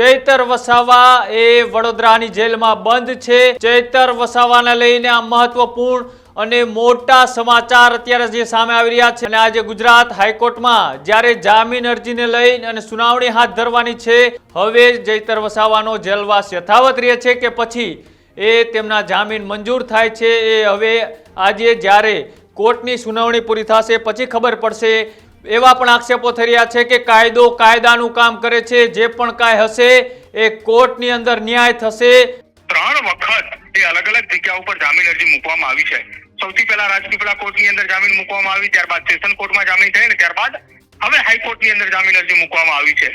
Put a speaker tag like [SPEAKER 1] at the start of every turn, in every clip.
[SPEAKER 1] ચૈતર વસાવા એ વડોદરાની જેલમાં બંધ છે. ચૈતર વસાવાને લઈને આ મહત્વપૂર્ણ અને મોટા સમાચાર અત્યારે જે સામે આવી રહ્યા છે અને આજે ગુજરાત હાઈકોર્ટમાં જ્યારે જામીન અરજીને લઈને અને સુનાવણી હાથ ધરવાની છે, હવે ચૈતર વસાવાનો જેલવાસ યથાવત રહે છે કે પછી એ તેમના જામીન મંજૂર થાય છે એ હવે આજે જ્યારે કોર્ટની સુનાવણી પૂરી થશે, પછી ખબર પડશે એવા પણ આક્ષેપો થઈ રહ્યા છે કે કાયદો કાયદાનું કામ કરે છે, જે પણ કાંઈ હશે એ કોર્ટની અંદર ન્યાય થશે.
[SPEAKER 2] ત્રણ વખત એ અલગ અલગ જગ્યા ઉપર જામીન અરજી મૂકવામાં આવી છે. સૌથી પહેલા રાજપીપળા કોર્ટની અંદર જામીન મૂકવામાં આવી, ત્યારબાદ સેશન કોર્ટમાં જામીન થઈ ને ત્યારબાદ હવે હાઈકોર્ટની અંદર જામીન અરજી મૂકવામાં આવી છે.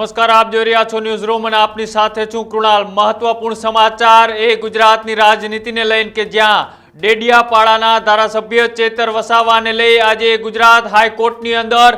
[SPEAKER 1] નમસ્કાર, આપ જોઈ રહ્યા છો ન્યૂઝ રૂમ અને આપની સાથે છું કૃણાલ. મહત્વપૂર્ણ સમાચાર, એ ગુજરાતની રાજનીતિને લઈને કે જ્યાં ડેડિયાપાડાના ધારાસભ્ય ચેતર વસાવાને લઈ આજે ગુજરાત હાઈકોર્ટની અંદર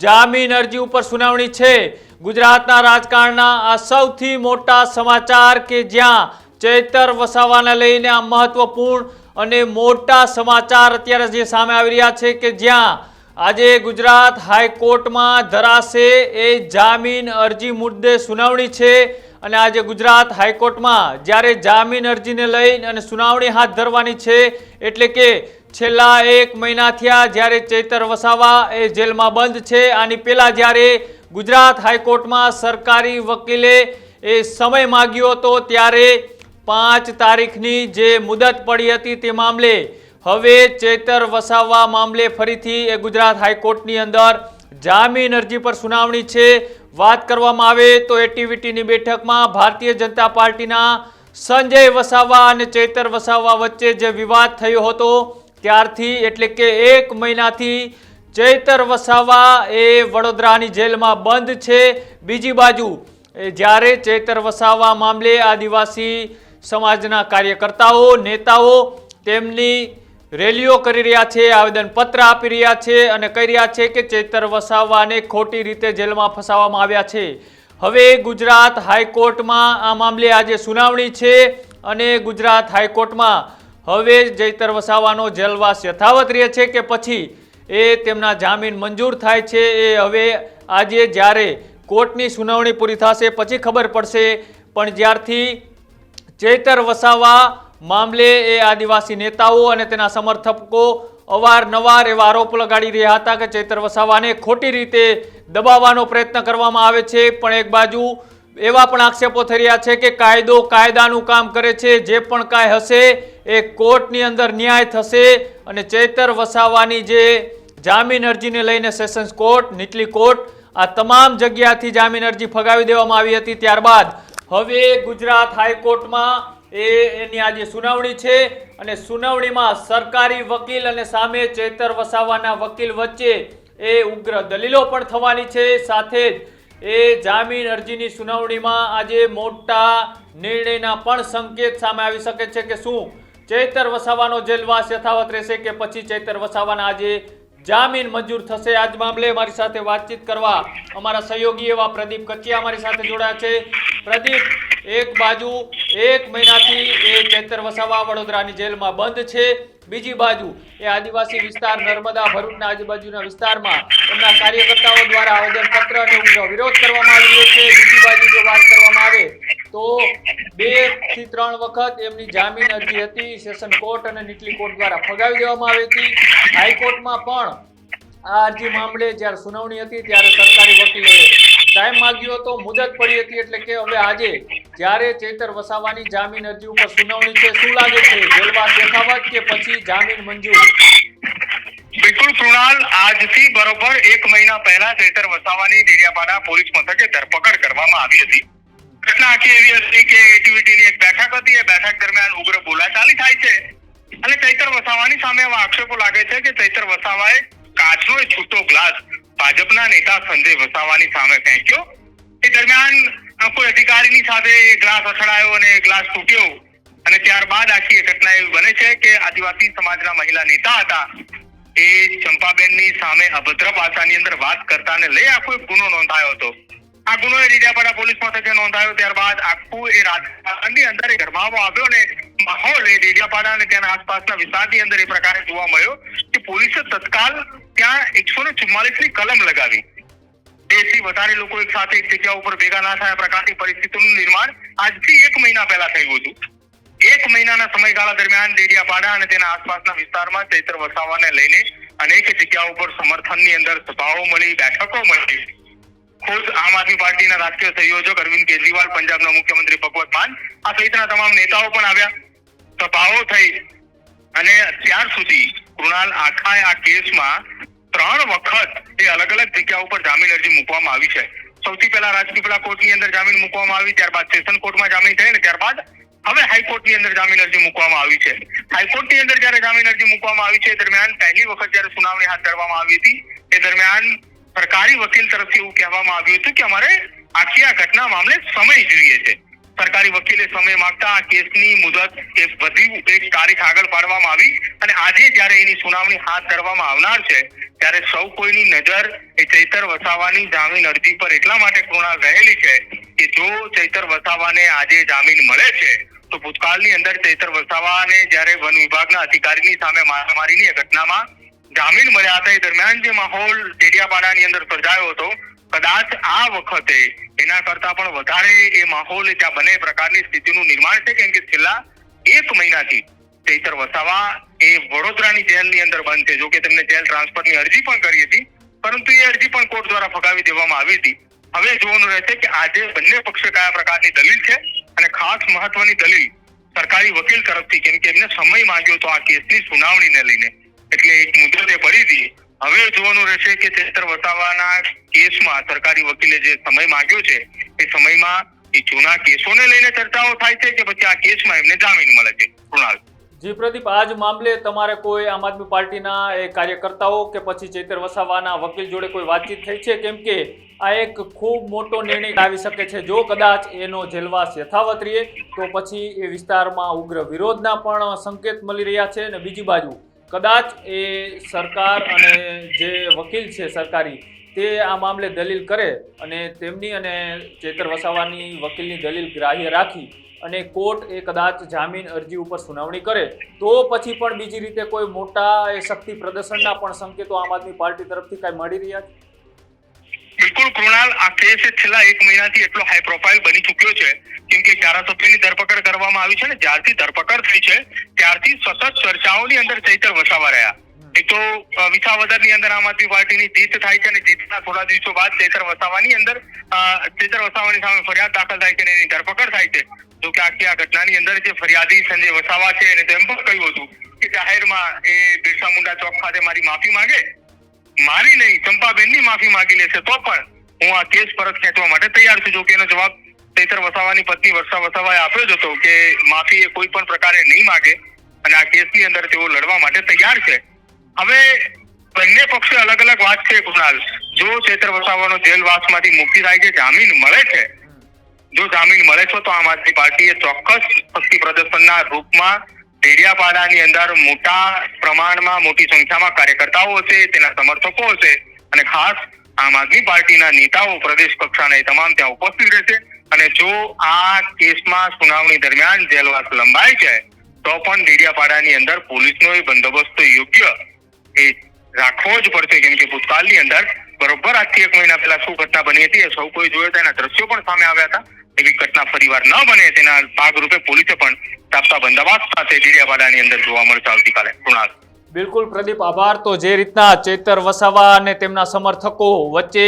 [SPEAKER 1] જામીન અરજી ઉપર સુનાવણી છે. ગુજરાતના રાજકારણના આ સૌથી મોટા સમાચાર કે જ્યાં ચેતર વસાવાને લઈને આ મહત્વપૂર્ણ અને મોટા સમાચાર અત્યારે જે સામે આવી રહ્યા છે કે જ્યાં આજે ગુજરાત હાઈકોર્ટમાં ધરાશે એ જામીન અરજી મુદ્દે સુનાવણી છે અને આજે ગુજરાત હાઈકોર્ટમાં જ્યારે જામીન અરજીને લઈને અને સુનાવણી હાથ ધરવાની છે એટલે કે છેલ્લા એક મહિના થયા જ્યારે ચૈતર વસાવા એ જેલમાં બંધ છે, આની પહેલાં જ્યારે ગુજરાત હાઈકોર્ટમાં સરકારી વકીલે એ સમય માગ્યો હતો ત્યારે પાંચ તારીખની જે મુદત પડી હતી તે મામલે હવે ચેતર વસાવવા મામલે ફરીથી એ ગુજરાત હાઈકોર્ટની અંદર જામીન અરજી પર સુનાવણી છે. વાત કરવામાં આવે તો એટીવીટીની બેઠકમાં ભારતીય જનતા પાર્ટીના સંજય વસાવા અને ચેતર વસાવા વચ્ચે જે વિવાદ થયો હતો, ત્યારથી એટલે કે એક મહિનાથી ચૈતર વસાવા એ વડોદરાની જેલમાં બંધ છે. બીજી બાજુ જ્યારે ચૈતર વસાવા મામલે આદિવાસી સમાજના કાર્યકર્તાઓ, નેતાઓ તેમની રેલીઓ કરી રહ્યા છે, આવેદનપત્ર આપી રહ્યા છે અને કહી રહ્યા છે કે ચેતર વસાવાને ખોટી રીતે જેલમાં ફસાવવામાં આવ્યા છે. હવે ગુજરાત હાઈકોર્ટમાં આ મામલે આજે સુનાવણી છે અને ગુજરાત હાઈકોર્ટમાં હવે ચૈતર વસાવાનો જેલવાસ યથાવત રહે છે કે પછી એ તેમના જામીન મંજૂર થાય છે એ હવે આજે જ્યારે કોર્ટની સુનાવણી પૂરી થશે પછી ખબર પડશે. પણ જ્યારથી ચૈતર વસાવા મામલે એ આદિવાસી નેતાઓ અને તેના સમર્થકો અવારનવાર એવા આરોપ લગાડી રહ્યા હતા કે ચૈતર વસાવાને ખોટી રીતે દબાવવાનો પ્રયત્ન કરવામાં આવે છે. પણ એક બાજુ એવા પણ આક્ષેપો થઈ રહ્યા છે કે કાયદો કાયદાનું કામ કરે છે. જે પણ કાંઈ હશે એ કોર્ટની અંદર ન્યાય થશે અને ચૈતર વસાવાની જે જામીન અરજીને લઈને સેશન્સ કોર્ટ, નીચલી કોર્ટ, આ તમામ જગ્યાથી જામીન અરજી ફગાવી દેવામાં આવી હતી. ત્યારબાદ હવે ગુજરાત હાઈકોર્ટમાં એ એની આજે સુનાવણી છે અને સુનાવણીમાં સરકારી વકીલ અને સામે ચેતર વસાવાના વકીલ વચ્ચે એ ઉગ્ર દલીલો પણ થવાની છે. સાથે જ એ જામીન અરજીની સુનાવણીમાં આજે મોટા નિર્ણયના પણ સંકેત સામે આવી શકે છે કે શું? ચેતર વસાવાનો જેલવાસ યથાવત રહેશે કે પછી ચેતર વસાવાના આજે જામીન મંજૂર થશે? આજ મામલે મારી સાથે વાતચીત કરવા અમારા સહયોગી એવા પ્રદીપ કચિયા અમારી સાથે જોડાયા છે. પ્રદીપ એક બાજુ એક મહિનાથી એ ચેતર વસાવા વડોદરાની જેલમાં બંધ છે. બીજી બાજુ એ આદિવાસી વિસ્તાર નર્મદા ભરૂચના આજુબાજુના વિસ્તારમાં એમના કાર્યકર્તાઓ દ્વારા આવેદનપત્ર અને વિરોધ કરવામાં આવી રહ્યો છે. બીજી બાજુ જો વાત કરવામાં આવે તો બેથી ત્રણ વખત એમની જામીન અરજી હતી. સેશન કોર્ટ અને નીચલી કોર્ટ દ્વારા ફગાવી દેવામાં આવી હતી. હાઈકોર્ટમાં પણ આ અરજી મામલે જ્યારે સુનાવણી હતી ત્યારે સરકારી વકીલે ટાઈમ માંગ્યો હતો. મુદત પડી હતી એટલે કે હવે આજે જ્યારે ચેતર વસાવાની જામીન અરજી ઉપર સુનાવણી છે, શું લાગે છે? જેલવાસ યથાવત કે પછી જામીન મંજૂર?
[SPEAKER 2] બિલકુલ કૃણાલ, આજથી બરોબર એક મહિના પહેલા ચેતર વસાવાની ડેરિયાપાડા પોલીસ મથકે ધરપકડ કરવામાં આવી હતી. ઘટના આખી એવી હતી કે એટીવીટીની એક બેઠક હતી, એ બેઠક દરમિયાન ઉગ્ર બોલાચાલી થાય છે. અને ચૈતર વસાવાની સામે એવા આક્ષેપો લાગે છે કે ચૈતર વસાવાએ કાચનો છૂટો ગ્લાસ ભાજપના નેતા સંજય વસાવાની સામે ફેંક્યો. એ દરમિયાન કોઈ અધિકારીની સાથે ગ્લાસ અથડાયો અને ગ્લાસ તૂટ્યો. અને ત્યારબાદ આખી એ ઘટના એવી બને છે કે આદિવાસી સમાજના મહિલા નેતા હતા. એ ચંપાબેનની સામે અભદ્ર ભાષાની અંદર વાત કરતાને લઈ આખો એક ગુનો નોંધાયો હતો. આ ગુનો એ રીડિયાપાડા પોલીસ મથકે નોંધાયો ત્યારબાદ આખું એ રાજકારણની અંદર ગરમાવો આવ્યો અને માહોલ એ ડેડિયાપાડા અને તેના આસપાસના વિસ્તારની અંદર એ પ્રકારે જોવા મળ્યો કે પોલીસે તત્કાલ ત્યાં એકસો ને ચુમ્માલીસની કલમ લગાવી. બેથી વધારે લોકો એક સાથે એક જગ્યા ઉપર ભેગા ના થયા પ્રકારની પરિસ્થિતિનું નિર્માણ આજથી એક મહિના પહેલા થયું હતું. એક મહિનાના સમયગાળા દરમિયાન ડેડિયાપાડા અને તેના આસપાસના વિસ્તારમાં ચૈત્ર વસાવાને લઈને અનેક જગ્યાઓ પર સમર્થનની અંદર સભાઓ મળી, બેઠકો મળી. ખુદ આમ આદમી પાર્ટીના રાષ્ટ્રીય સંયોજક અરવિંદ કેજરીવાલ, પંજાબના મુખ્યમંત્રી ભગવત માન, આ સહિતના તમામ નેતાઓ પણ આવ્યા. સભાઓ થઈ અને ત્યાર સુધી કૃણાલ આખાએ આ કેસમાં ત્રણ વખત એ અલગ અલગ જગ્યા ઉપર જામીન અરજી મૂકવામાં આવી છે. સૌથી પહેલા રાજપીપળા કોર્ટની અંદર જામીન મૂકવામાં આવી, ત્યારબાદ સેશન કોર્ટમાં જામીન થઈ ને ત્યારબાદ હવે હાઈકોર્ટની અંદર જામીન અરજી મૂકવામાં આવી છે. હાઈકોર્ટની અંદર જ્યારે જામીન અરજી મૂકવામાં આવી છે દરમિયાન પહેલી વખત જ્યારે સુનાવણી હાથ ધરવામાં આવી હતી, એ દરમિયાન સરકારી વકીલ તરફથી એવું કહેવામાં આવ્યું હતું કે અમારે આખી આ ઘટના મામલે સમય જોઈએ છે. સરકારી વકીલે સમય માંગતા આ કેસની મુદત એ બધી એક તારીખ આગળ પાડવામાં આવી અને આજે જ્યારે એની સુનાવણી હાથ ધરવામાં આવનાર છે ત્યારે સૌ કોઈની નજર એ ચૈતર વસાવાની જામીન અરજી પર એટલા માટે કૃણાલ રહેલી છે કે જો ચૈતર વસાવાને આજે જામીન મળે છે, તો ભૂતકાળની અંદર ચૈતર વસાવાને જ્યારે વન વિભાગના અધિકારીની સામે મારામારીની ઘટનામાં જામીન મળ્યા હતા, એ દરમિયાન જે માહોલ ડેડિયાપાડાની અંદર સર્જાયો હતો, કદાચ આ વખતે એના કરતા પણ વધારે એ માહોલ ત્યાં બને પ્રકારની સ્થિતિનું નિર્માણ છે, કેમ કે છેલ્લા એક મહિનાથી ચૈતર વસાવા એ વડોદરાની જેલની અંદર બંધ છે. જોકે તેમને જેલ ટ્રાન્સફરની અરજી પણ કરી હતી, પરંતુ એ અરજી પણ કોર્ટ દ્વારા ફગાવી દેવામાં આવી હતી. હવે જોવાનું રહેશે કે આજે બંને પક્ષે કયા પ્રકારની દલીલ છે અને ખાસ મહત્વની દલીલ સરકારી વકીલ તરફથી, કેમ કે એમને સમય માંગ્યો હતો આ કેસની સુનાવણીને લઈને. એટલે એક મુદ્દત ભરી હતી. હવે જોવાનું રહેશે કે ચેતર વસાવાના કેસમાં સરકારી વકીલે જે સમય માંગ્યો છે, એ સમયમાં એ જૂના કેસોને લઈને ચર્ચાઓ થાય છે કે પછી આ કેસમાં એમને જામીન મળે છે. કૃણાલ.
[SPEAKER 1] જી પ્રદીપ આ જ મામલે તમારે કોઈ આમ આદમી પાર્ટીના એ કાર્યકર્તાઓ કે પછી ચેતર વસાવાના વકીલ જોડે કોઈ વાતચીત થઈ છે? કેમ કે આ એક ખૂબ મોટો નિર્ણય આવી શકે છે. જો કદાચ એનો જેલવાસ યથાવત રહે તો પછી એ વિસ્તારમાં ઉગ્ર વિરોધના પણ સંકેત મળી રહ્યા છે. અને બીજી બાજુ, કદાચ એ સરકાર અને જે વકીલ છે સરકારી તે આ મામલે દલીલ કરે અને તેમની અને ચેતર વસાવાની વકીલની દલીલ ગ્રાહ્ય રાખી અને કોર્ટ એ કદાચ જામીન અરજી ઉપર સુનાવણી કરે, તો પછી પણ બીજી રીતે કોઈ મોટા એ શક્તિ પ્રદર્શનના પણ સંકેતો આમ આદમી પાર્ટી તરફથી કાંઈ મળી રહ્યા છે?
[SPEAKER 2] બિલકુલ, કૃણાલ, આ કેસ છેલ્લા એક મહિનાથી એટલો હાઈ પ્રોફાઇલ બની ચુક્યો છે. કેમ કે ધારાસભ્યની ધરપકડ કરવામાં આવી છે ને જ્યારથી ધરપકડ થઈ છે, ત્યારથી સતત ચર્ચાઓની અંદર ચૈતર વસાવા રહ્યા. એક તો વિસાવદરની અંદર આમ આદમી પાર્ટીની જીત થાય છે અને જીતના થોડા દિવસો બાદ ચેતર વસાવાની અંદર ચેતર વસાવાની સામે ફરિયાદ દાખલ થાય છે અને એની ધરપકડ થાય છે. જો કે આખી આ ઘટનાની અંદર જે ફરિયાદી સંજય વસાવા છે એને તેમ પણ કહ્યું હતું કે જાહેરમાં એ બિરસા મુંડા ચોક ખાતે મારી માફી માંગે. મારી નહીં, ચંપાબેનની માફી માંગી લેશે તો પણ હું આ કેસ પરત ખેંચવા માટે તૈયાર છું. જો કે એનો જવાબ તેતર વસાવાની પત્ની વર્ષા વસાવાએ આપ્યો જ હતો કે માફી એ કોઈ પણ પ્રકારે નહીં માંગે અને આ કેસની અંદર તેઓ લડવા માટે તૈયાર છે. હવે બંને પક્ષે અલગ અલગ વાત છે કુણાલ. જો ચેતર વસાવાનો જેલવાસમાંથી મુક્તિ થાય છે, જામીન મળે છે? જો જામીન મળે છે, તો આમ આદમી પાર્ટીએ ચોક્કસ શક્તિ પ્રદર્શનના રૂપમાં ડેડિયાપાડાની અંદર મોટા પ્રમાણમાં મોટી સંખ્યામાં કાર્યકર્તાઓ હશે, તેના સમર્થકો હશે અને ખાસ આમ આદમી પાર્ટીના નેતાઓ પ્રદેશ કક્ષાના એ તમામ ત્યાં ઉપસ્થિત રહેશે. અને જો આ કેસમાં સુનાવણી દરમિયાન જેલવાસ લંબાય છે તો પણ ડેડિયાપાડાની અંદર પોલીસનો એ બંદોબસ્ત યોગ્ય એ રાખવો જ પડશે કેમ કે ભૂતકાળની અંદર. બરોબર, આજથી એક મહિના પહેલા શું ઘટના બની હતી એ સૌ કોઈ જોયો તેના દ્રશ્યો પણ સામે આવ્યા હતા. એવી ઘટના ફરીવાર ન બને તેના ભાગરૂપે પોલીસે પણ તાપતા બંદોબસ્ત સાથે ડેડિયાપાડાની અંદર જોવા મળશે આવતીકાલે. કુણાલ.
[SPEAKER 1] બિલકુલ, પ્રદીપ, આભાર. તો જે રીતના ચેતર વસાવા અને તેમના સમર્થકો વચ્ચે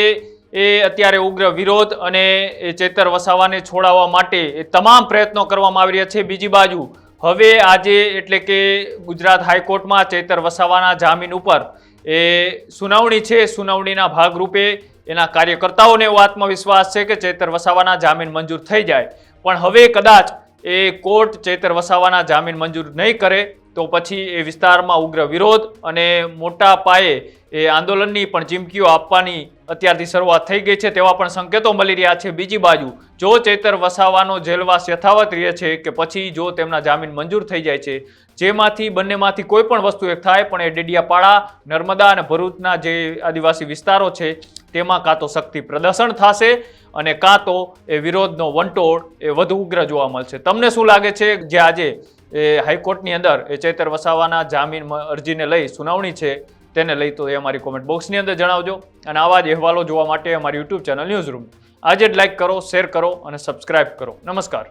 [SPEAKER 1] એ અત્યારે ઉગ્ર વિરોધ અને એ ચેતર વસાવાને છોડાવવા માટે એ તમામ પ્રયત્નો કરવામાં આવી રહ્યા છે. બીજી બાજુ હવે આજે એટલે કે ગુજરાત હાઈકોર્ટમાં ચેતર વસાવાના જામીન ઉપર એ સુનાવણી છે. સુનાવણીના ભાગરૂપે એના કાર્યકર્તાઓને એવો આત્મવિશ્વાસ છે કે ચેતર વસાવાના જામીન મંજૂર થઈ જાય. પણ હવે કદાચ એ કોર્ટ ચેતર વસાવાના જામીન મંજૂર નહીં કરે તો પછી એ વિસ્તારમાં ઉગ્ર વિરોધ અને મોટા પાયે એ આંદોલનની પણ ચીમકીઓ આપવાની અત્યારથી શરૂઆત થઈ ગઈ છે તેવા પણ સંકેતો મળી રહ્યા છે. બીજી બાજુ, જો ચેતર વસાવાનો જેલવાસ યથાવત રહે છે કે પછી જો તેમના જામીન મંજૂર થઈ જાય છે, જેમાંથી બંનેમાંથી કોઈ પણ વસ્તુ એક થાય, પણ એ ડેડિયાપાડા, નર્મદા અને ભરૂચના જે આદિવાસી વિસ્તારો છે, તેમાં કાં તો શક્તિ પ્રદર્શન થશે અને કાં તો એ વિરોધનો વંટોળ એ વધુ ઉગ્ર જોવા મળશે. તમને શું લાગે છે? જે આજે એ હાઈકોર્ટની અંદર એ ચૈતર વસાવાના જામીન અરજીને લઈ સુનાવણી છે, તેને લઈ તો એ અમારી કોમેન્ટ બોક્સની અંદર જણાવજો. અને આવા જ અહેવાલો જોવા માટે અમારી યુટ્યુબ ચેનલ ન્યૂઝ રૂમ આજે જ લાઈક કરો શેર કરો અને સબસ્ક્રાઇબ કરો. નમસ્કાર.